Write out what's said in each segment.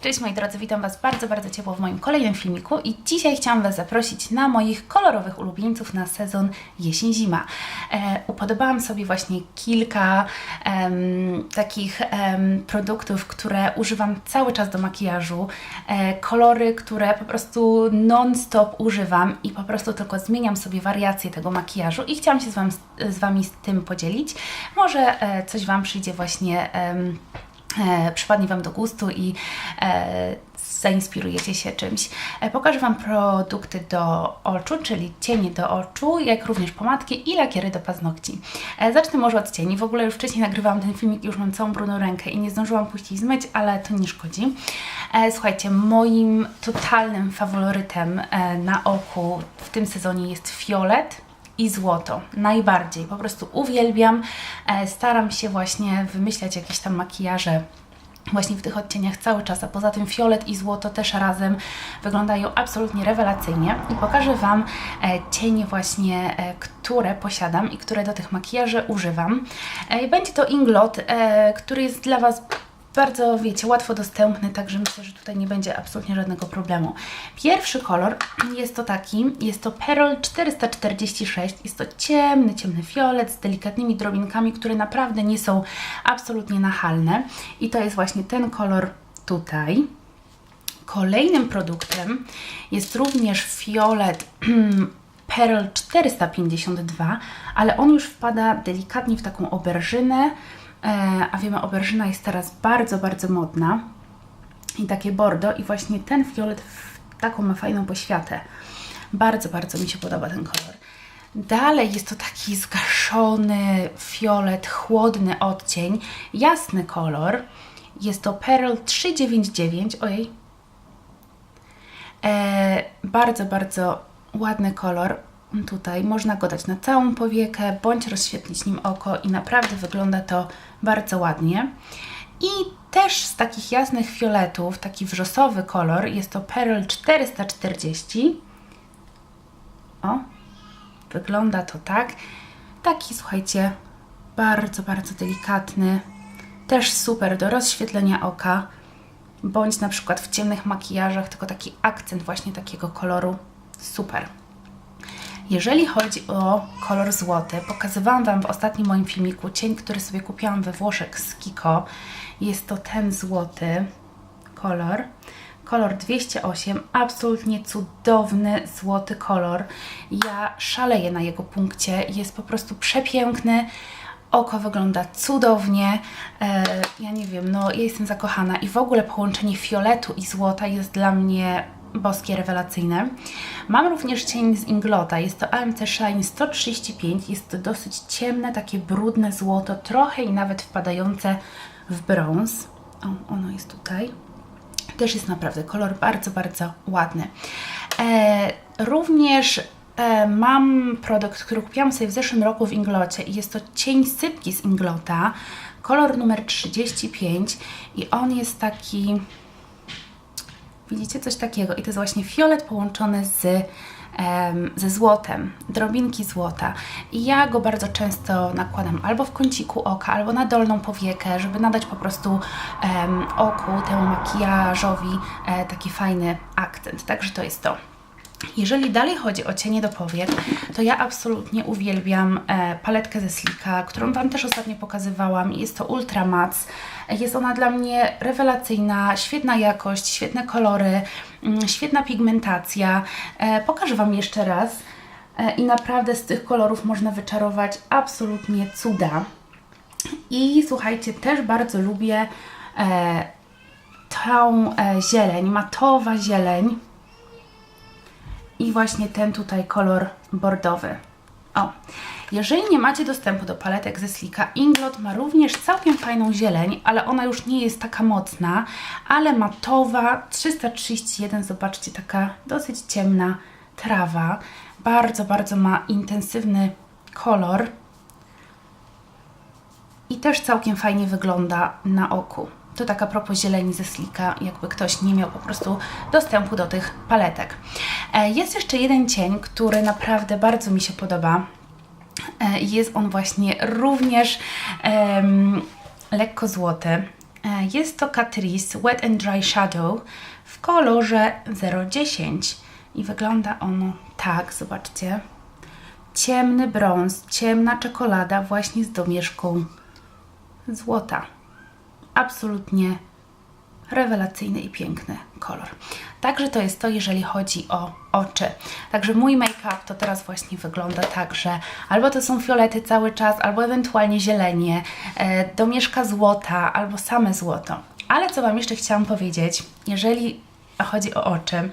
Cześć moi drodzy, witam Was bardzo, bardzo ciepło w moim kolejnym filmiku i dzisiaj chciałam Was zaprosić na moich kolorowych ulubieńców na sezon jesień-zima. E, upodobałam sobie właśnie kilka em, takich em, produktów, które używam cały czas do makijażu, e, kolory, które po prostu non-stop używam i po prostu tylko zmieniam sobie wariacje tego makijażu i chciałam się z, wam, z Wami z tym podzielić. Może e, coś Wam przyjdzie właśnie... em, przypadnie Wam do gustu i e, zainspirujecie się czymś. E, pokażę Wam produkty do oczu, czyli cienie do oczu, jak również pomadki i lakiery do paznokci. E, zacznę może od cieni. W ogóle już wcześniej nagrywałam ten filmik, już mam całą brudną rękę i nie zdążyłam później zmyć, ale to nie szkodzi. E, słuchajcie, moim totalnym faworytem e, na oku w tym sezonie jest fiolet i złoto. Najbardziej. Po prostu uwielbiam. E, staram się właśnie wymyślać jakieś tam makijaże właśnie w tych odcieniach cały czas, a poza tym fiolet i złoto też razem wyglądają absolutnie rewelacyjnie i pokażę Wam e, cienie właśnie, e, które posiadam i które do tych makijaży używam. Będzie to Inglot, który jest dla Was bardzo, wiecie, łatwo dostępny, także myślę, że tutaj nie będzie absolutnie żadnego problemu. Pierwszy kolor jest to taki, jest to Pearl 446, jest to ciemny, ciemny fiolet z delikatnymi drobinkami, które naprawdę nie są absolutnie nachalne i to jest właśnie ten kolor tutaj. Kolejnym produktem jest również fiolet Pearl 452, ale on już wpada delikatnie w taką oberżynę, a wiemy, oberżyna jest teraz bardzo, bardzo modna i takie bordo i właśnie ten fiolet taką ma fajną poświatę. Bardzo, bardzo mi się podoba ten kolor. Dalej jest to taki zgaszony fiolet, chłodny odcień, jasny kolor. Jest to Pearl 399, ojej, E, bardzo, bardzo ładny kolor tutaj. Można go dać na całą powiekę, bądź rozświetlić nim oko i naprawdę wygląda to bardzo ładnie. I też z takich jasnych fioletów, taki wrzosowy kolor, jest to Pearl 440. O, wygląda to tak. Taki, słuchajcie, bardzo, bardzo delikatny. Też super do rozświetlenia oka bądź na przykład w ciemnych makijażach, tylko taki akcent właśnie takiego koloru. Super. Jeżeli chodzi o kolor złoty, pokazywałam Wam w ostatnim moim filmiku cień, który sobie kupiłam we Włoszech z Kiko. Jest to ten złoty kolor. Kolor 208, absolutnie cudowny złoty kolor. Ja szaleję na jego punkcie, jest po prostu przepiękny. Oko wygląda cudownie. E, ja nie wiem, no ja jestem zakochana i w ogóle połączenie fioletu i złota jest dla mnie boskie, rewelacyjne. Mam również cień z Inglota. Jest to AMC Shine 135. Jest to dosyć ciemne, takie brudne złoto, trochę i nawet wpadające w brąz. O, ono jest tutaj. Też jest naprawdę kolor bardzo, bardzo ładny. E, również e, mam produkt, który kupiłam sobie w zeszłym roku w Inglocie i jest to cień sypki z Inglota, kolor numer 35 i on jest taki, widzicie coś takiego i to jest właśnie fiolet połączony z ze złotem, drobinki złota. I ja go bardzo często nakładam albo w kąciku oka, albo na dolną powiekę, żeby nadać po prostu em, oku, temu makijażowi e, taki fajny akcent. Także to jest to. Jeżeli dalej chodzi o cienie do powiek, to ja absolutnie uwielbiam e, paletkę ze Slika, którą Wam też ostatnio pokazywałam. Jest to Ultra Mats. Jest ona dla mnie rewelacyjna, świetna jakość, świetne kolory, mm, świetna pigmentacja. E, pokażę Wam jeszcze raz. E, I naprawdę z tych kolorów można wyczarować absolutnie cuda. I słuchajcie, też bardzo lubię e, tą zieleń, matowa zieleń i właśnie ten tutaj kolor bordowy. O, jeżeli nie macie dostępu do paletek ze Slika, Inglot ma również całkiem fajną zieleń, ale ona już nie jest taka mocna, ale matowa, 331, zobaczcie, taka dosyć ciemna trawa. Bardzo, bardzo ma intensywny kolor i też całkiem fajnie wygląda na oku. To taka propos zieleni ze Slika, jakby ktoś nie miał po prostu dostępu do tych paletek. E, Jest jeszcze jeden cień, który naprawdę bardzo mi się podoba. E, Jest on właśnie również em, lekko złoty. E, Jest to Catrice Wet and Dry Shadow w kolorze 010 i wygląda ono tak, zobaczcie. Ciemny brąz, ciemna czekolada właśnie z domieszką złota. Absolutnie rewelacyjny i piękny kolor. Także to jest to, jeżeli chodzi o oczy. Także mój make-up to teraz właśnie wygląda tak, że albo to są fiolety cały czas, albo ewentualnie zielenie, e, domieszka złota, albo same złoto. Ale co Wam jeszcze chciałam powiedzieć, jeżeli chodzi o oczy,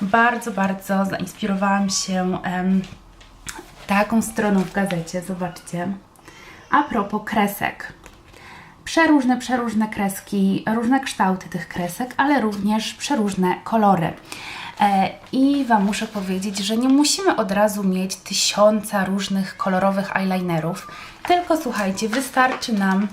bardzo, bardzo zainspirowałam się em, taką stroną w gazecie, zobaczcie, a propos kresek przeróżne, przeróżne kreski, różne kształty tych kresek, ale również przeróżne kolory. E, I Wam muszę powiedzieć, że nie musimy od razu mieć tysiąca różnych kolorowych eyelinerów, tylko słuchajcie, wystarczy nam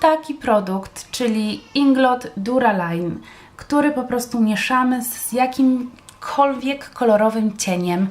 taki produkt, czyli Inglot Duraline, który po prostu mieszamy z jakimkolwiek kolorowym cieniem,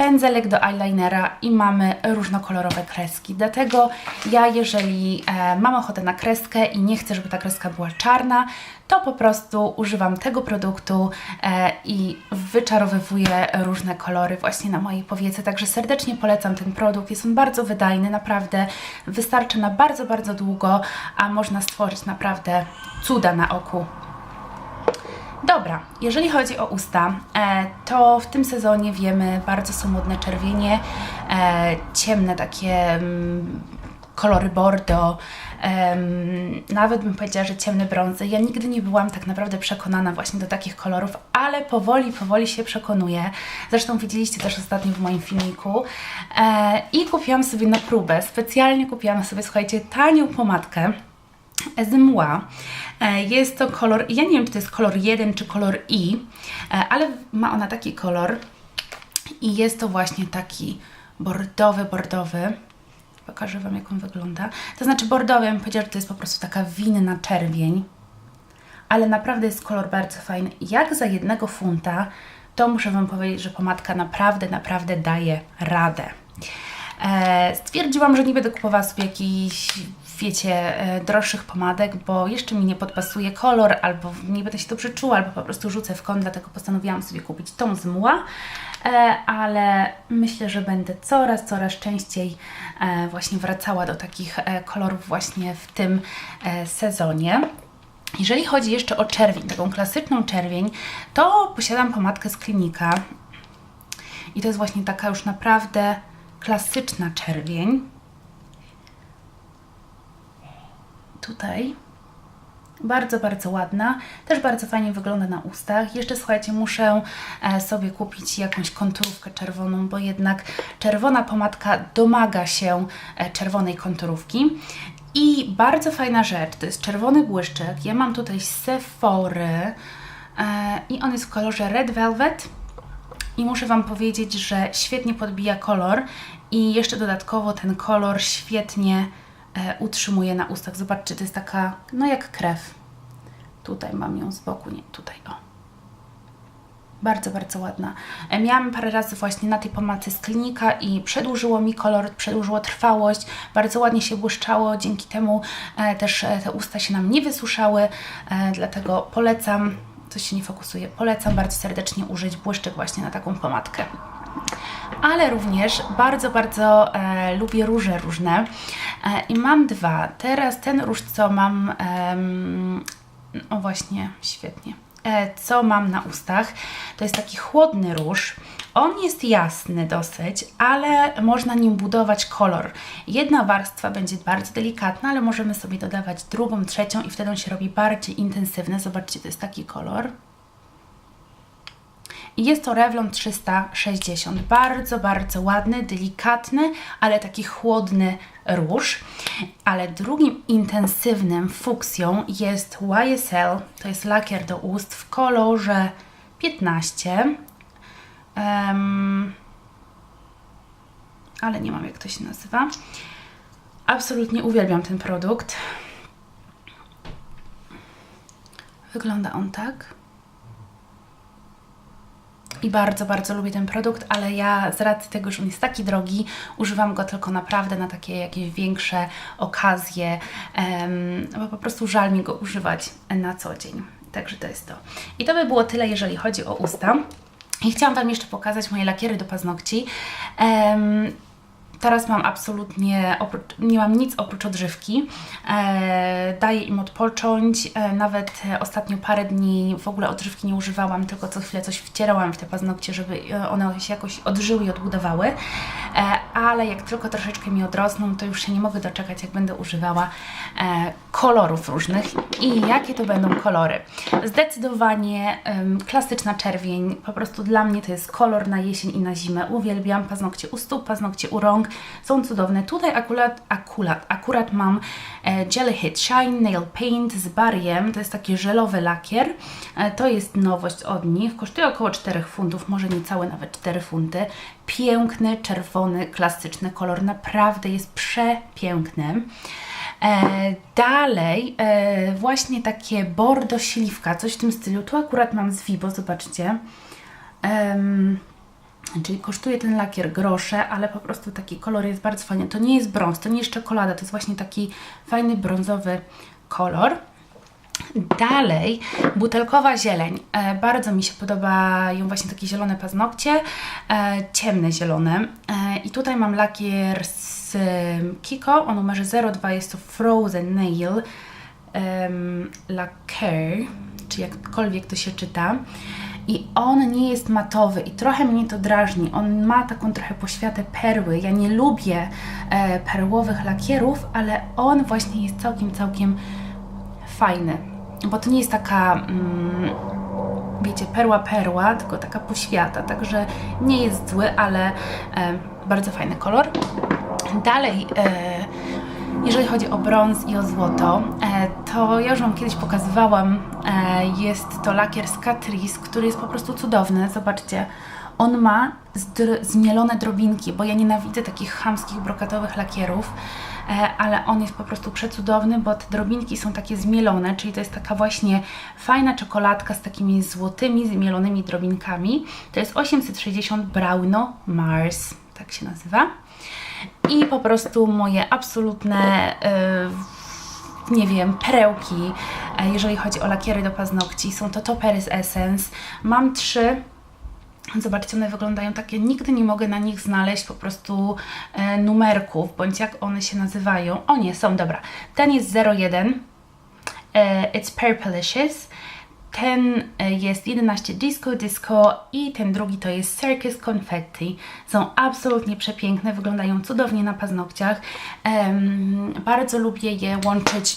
pędzelek do eyelinera i mamy różnokolorowe kreski. Dlatego ja, jeżeli e, mam ochotę na kreskę i nie chcę, żeby ta kreska była czarna, to po prostu używam tego produktu e, i wyczarowywuję różne kolory właśnie na mojej powiece. Także serdecznie polecam ten produkt. Jest on bardzo wydajny, naprawdę wystarczy na bardzo, bardzo długo, a można stworzyć naprawdę cuda na oku. Dobra, jeżeli chodzi o usta, e, to w tym sezonie wiemy, bardzo są modne czerwienie, e, ciemne takie mm, kolory bordo, nawet bym powiedziała, że ciemne brązy. Ja nigdy nie byłam tak naprawdę przekonana właśnie do takich kolorów, ale powoli, powoli się przekonuję. Zresztą widzieliście też ostatnio w moim filmiku. E, I kupiłam sobie na próbę, specjalnie kupiłam sobie, słuchajcie, tanią pomadkę z. E, Jest to kolor, ja nie wiem, czy to jest kolor 1 czy kolor I, e, ale ma ona taki kolor i jest to właśnie taki bordowy, bordowy. Pokażę Wam, jak on wygląda. To znaczy bordowy, ja bym powiedziała, że to jest po prostu taka winna czerwień, ale naprawdę jest kolor bardzo fajny. Jak za jednego funta, to muszę Wam powiedzieć, że pomadka naprawdę, naprawdę daje radę. E, stwierdziłam, że nie będę kupowała sobie jakichś, wiecie, e, droższych pomadek, bo jeszcze mi nie podpasuje kolor, albo nie będę się dobrze czuła, albo po prostu rzucę w kąt, dlatego postanowiłam sobie kupić tą z mła, e, ale myślę, że będę coraz, coraz częściej e, właśnie wracała do takich kolorów właśnie w tym sezonie. Jeżeli chodzi jeszcze o czerwień, taką klasyczną czerwień, to posiadam pomadkę z klinika. I to jest właśnie taka już naprawdę klasyczna czerwień. Tutaj. Bardzo, bardzo ładna. Też bardzo fajnie wygląda na ustach. Jeszcze słuchajcie, muszę e, sobie kupić jakąś konturówkę czerwoną, bo jednak czerwona pomadka domaga się e, czerwonej konturówki. I bardzo fajna rzecz, to jest czerwony błyszczyk. Ja mam tutaj z Sephory e, i on jest w kolorze Red Velvet. I muszę Wam powiedzieć, że świetnie podbija kolor i jeszcze dodatkowo ten kolor świetnie e, utrzymuje na ustach. Zobaczcie, to jest taka, no jak krew. Tutaj mam ją z boku, nie, tutaj, o. Bardzo, bardzo ładna. E, Miałam parę razy właśnie na tej pomadce z klinika i przedłużyło mi kolor, przedłużyło trwałość, bardzo ładnie się błyszczało, dzięki temu e, też te usta się nam nie wysuszały, dlatego polecam, coś się nie fokusuje, polecam bardzo serdecznie użyć błyszczyk właśnie na taką pomadkę. Ale również bardzo, bardzo e, lubię róże różne e, i mam dwa. Teraz ten róż, co mam, em, o właśnie, świetnie. E, co mam na ustach, to jest taki chłodny róż. On jest jasny dosyć, ale można nim budować kolor. Jedna warstwa będzie bardzo delikatna, ale możemy sobie dodawać drugą, trzecią i wtedy on się robi bardziej intensywny. Zobaczcie, to jest taki kolor. I jest to Revlon 360. Bardzo, bardzo ładny, delikatny, ale taki chłodny róż. Ale drugim intensywnym fuksją jest YSL. To jest lakier do ust w kolorze 15. Em, ale nie mam jak to się nazywa. Absolutnie uwielbiam ten produkt. Wygląda on tak. I bardzo, bardzo lubię ten produkt, ale ja z racji tego, że on jest taki drogi, używam go tylko naprawdę na takie jakieś większe okazje, bo po prostu żal mi go używać na co dzień. Także to jest to. I to by było tyle, jeżeli chodzi o usta. I chciałam Wam jeszcze pokazać moje lakiery do paznokci. Em, Teraz mam absolutnie, nie mam nic oprócz odżywki. E, daję im odpocząć. E, nawet e, ostatnio parę dni w ogóle odżywki nie używałam, tylko co chwilę coś wcierałam w te paznokcie, żeby e, one się jakoś odżyły i odbudowały. E, ale jak tylko troszeczkę mi odrosną, to już się nie mogę doczekać, jak będę używała e, kolorów różnych. I jakie to będą kolory? Zdecydowanie em, klasyczna czerwień. Po prostu dla mnie to jest kolor na jesień i na zimę. Uwielbiam paznokcie u stóp, paznokcie u rąk. Są cudowne. Tutaj akurat, akurat, akurat mam e, Jelly Hit Shine Nail Paint z bariem. To jest taki żelowy lakier. E, to jest nowość od nich. Kosztuje około 4 funtów, może niecałe nawet 4 funty. Piękny, czerwony, klasyczny kolor. Naprawdę jest przepiękny. E, dalej, e, właśnie takie bordo śliwka, coś w tym stylu. Tu akurat mam z Vibo, zobaczcie. Em, czyli kosztuje ten lakier grosze, ale po prostu taki kolor jest bardzo fajny. To nie jest brąz, to nie jest czekolada, to jest właśnie taki fajny brązowy kolor. Dalej, butelkowa zieleń. E, bardzo mi się podobają właśnie takie zielone paznokcie, e, ciemne zielone. E, I tutaj mam lakier z Kiko o numerze 02, jest to Frozen Nail Lacquer, czy jakkolwiek to się czyta. I on nie jest matowy i trochę mnie to drażni. On ma taką trochę poświatę perły. Ja nie lubię e, perłowych lakierów, ale on właśnie jest całkiem, całkiem fajny. Bo to nie jest taka, mm, wiecie, perła, perła, tylko taka poświata. Także nie jest zły, ale e, bardzo fajny kolor. Dalej, e, jeżeli chodzi o brąz i o złoto, e, to ja już Wam kiedyś pokazywałam, e, jest to lakier z Catrice, który jest po prostu cudowny. Zobaczcie, on ma zmielone drobinki, bo ja nienawidzę takich chamskich, brokatowych lakierów, e, ale on jest po prostu przecudowny, bo te drobinki są takie zmielone, czyli to jest taka właśnie fajna czekoladka z takimi złotymi, zmielonymi drobinkami. To jest 860 Brauno Mars, tak się nazywa. I po prostu moje absolutne, y, nie wiem, perełki, e, jeżeli chodzi o lakiery do paznokci, są to Topery z Essence. Mam trzy. Zobaczcie, one wyglądają takie, nigdy nie mogę na nich znaleźć po prostu e, numerków, bądź jak one się nazywają. O nie, są, dobra. Ten jest 01, e, It's Purplicious. Ten e, jest 11 Disco Disco i ten drugi to jest Circus Confetti. Są absolutnie przepiękne, wyglądają cudownie na paznokciach. Em, bardzo lubię je łączyć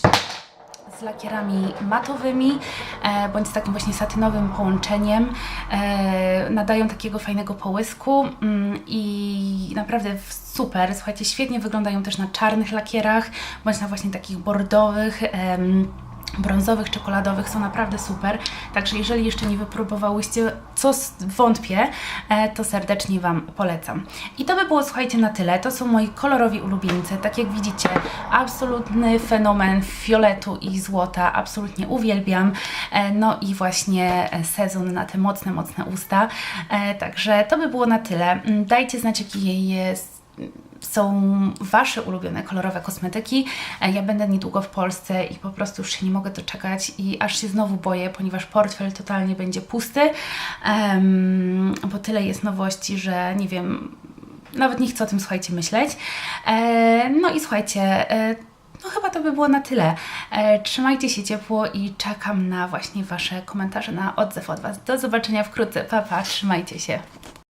z lakierami matowymi, e, bądź z takim właśnie satynowym połączeniem. E, nadają takiego fajnego połysku mm, i naprawdę super. Słuchajcie, świetnie wyglądają też na czarnych lakierach, bądź na właśnie takich bordowych. em, brązowych, czekoladowych są naprawdę super. Także jeżeli jeszcze nie wypróbowałyście, co wątpię, e, to serdecznie Wam polecam. I to by było, słuchajcie, na tyle. To są moi kolorowi ulubieńcy. Tak jak widzicie, absolutny fenomen fioletu i złota. Absolutnie uwielbiam. E, No i właśnie e, sezon na te mocne, mocne usta. Także to by było na tyle. Mm, Dajcie znać, jakie jest są Wasze ulubione kolorowe kosmetyki. E, Ja będę niedługo w Polsce i po prostu już się nie mogę doczekać i aż się znowu boję, ponieważ portfel totalnie będzie pusty, em, bo tyle jest nowości, że nie wiem, nawet nie chcę o tym, słuchajcie, myśleć. E, no i słuchajcie, e, no chyba to by było na tyle. E, trzymajcie się ciepło i czekam na właśnie Wasze komentarze, na odzew od Was. Do zobaczenia wkrótce. Pa, pa, trzymajcie się.